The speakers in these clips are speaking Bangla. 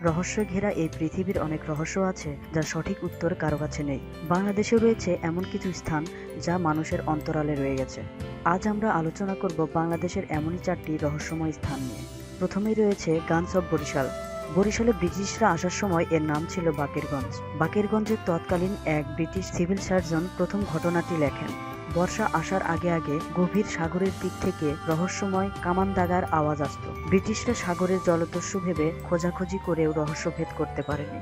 রহস্য ঘেরা এই পৃথিবীর অনেক রহস্য আছে, যার সঠিক উত্তর কারও কাছে নেই। বাংলাদেশে রয়েছে এমন কিছু স্থান যা মানুষের অন্তরালে রয়ে গেছে। আজ আমরা আলোচনা করব বাংলাদেশের এমনই চারটি রহস্যময় স্থান নিয়ে। প্রথমেই রয়েছে গানস অব বরিশাল। বরিশালে ব্রিটিশরা আসার সময় এর নাম ছিল বাকেরগঞ্জ। বাকেরগঞ্জের তৎকালীন এক ব্রিটিশ সিভিল সার্জন প্রথম ঘটনাটি লেখেন। বর্ষা আসার আগে আগে গভীর সাগরের দিক থেকে রহস্যময় কামান দাগার আওয়াজ আসত। ব্রিটিশরা সাগরের জলদস্যু ভেবে খোঁজাখুঁজি করেও রহস্য ভেদ করতে পারেনি।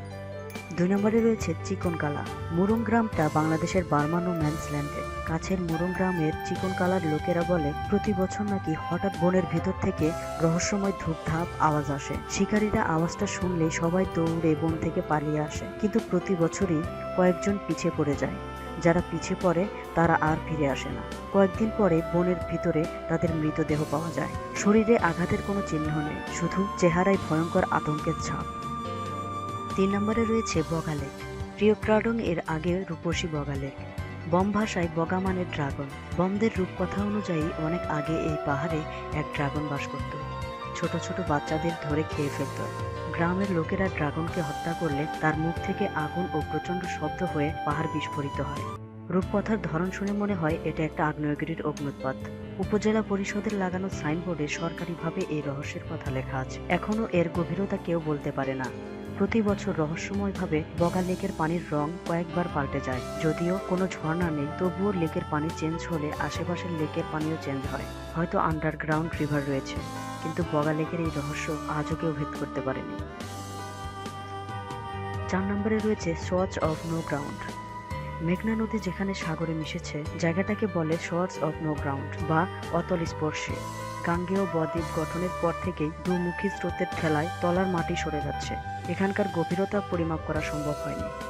দুই নম্বরে রয়েছে চিকনকালা। মুরুং গ্রামটা বাংলাদেশের বার্মান ম্যানসল্যান্ডে কাছের মুরুং গ্রামের চিকনকালার লোকেরা বলে, প্রতি বছর নাকি হঠাৎ বনের ভেতর থেকে রহস্যময় ধূপধাপ আওয়াজ আসে। শিকারীরা আওয়াজটা শুনলেই সবাই দৌড়ে বন থেকে পালিয়ে আসে, কিন্তু প্রতি বছরই কয়েকজন পিছে পড়ে যায়। যারা পিছে পড়ে, তারা আর ফিরে আসে না। কয়েকদিন পরে বনের ভিতরে তাদের মৃতদেহ পাওয়া যায়। শরীরে আঘাতের কোনো চিহ্ন নেই, শুধু চেহারায় ভয়ঙ্কর আতঙ্কের ছাপ। তিন নম্বরে রয়েছে বগালেক প্রিয়ক্রাডং এর আগে রূপসী বগালেক বম ভাষায় বগা মানে ড্রাগন। বমদের রূপকথা অনুযায়ী অনেক আগে এই পাহাড়ে এক ড্রাগন বাস করত। ছোট ছোট বাচ্চাদের ধরে খেয়ে ফেলত। গ্রামের লোকেরা ড্রাগনকে হত্যা করলে তার মুখ থেকে আগুন ও প্রচণ্ড শব্দ হয়ে পাহাড় বিস্ফোরিত হয়। রূপকথার ধরন শুনে মনে হয় এটা একটা আগ্নেয়গিরির অগ্নুৎপাত উপজেলা পরিষদের লাগানো সাইনবোর্ডে সরকারিভাবে এই রহস্যের কথা লেখা আছে। এখনও এর গভীরতা কেউ বলতে পারে না। প্রতি বছর রহস্যময়ভাবে বগা লেকের পানির রং কয়েকবার পাল্টে যায়। যদিও কোনো ঝর্ণা নেই, তবুও লেকের পানি চেঞ্জ হলে আশেপাশের লেকের পানিও চেঞ্জ হয়। হয়তো আন্ডারগ্রাউন্ড রিভার রয়েছে। কিন্তু বগা লেকের এই রহস্য আজও কেউ ভেদ করতে পারেনি। চার নম্বরে রয়েছে সোয়াচ অফ নো গ্রাউন্ড। মেঘনা নদী যেখানে সাগরে মিশেছে, জায়গাটাকে বলে শর্টস অফ নো গ্রাউন্ড বা অতল স্পর্শে। গাঙ্গেয় বদ্বীপ গঠনের পর থেকেই দুমুখী স্রোতের ঠেলায় তলার মাটি সরে যাচ্ছে। এখানকার গভীরতা পরিমাপ করা সম্ভব হয়নি।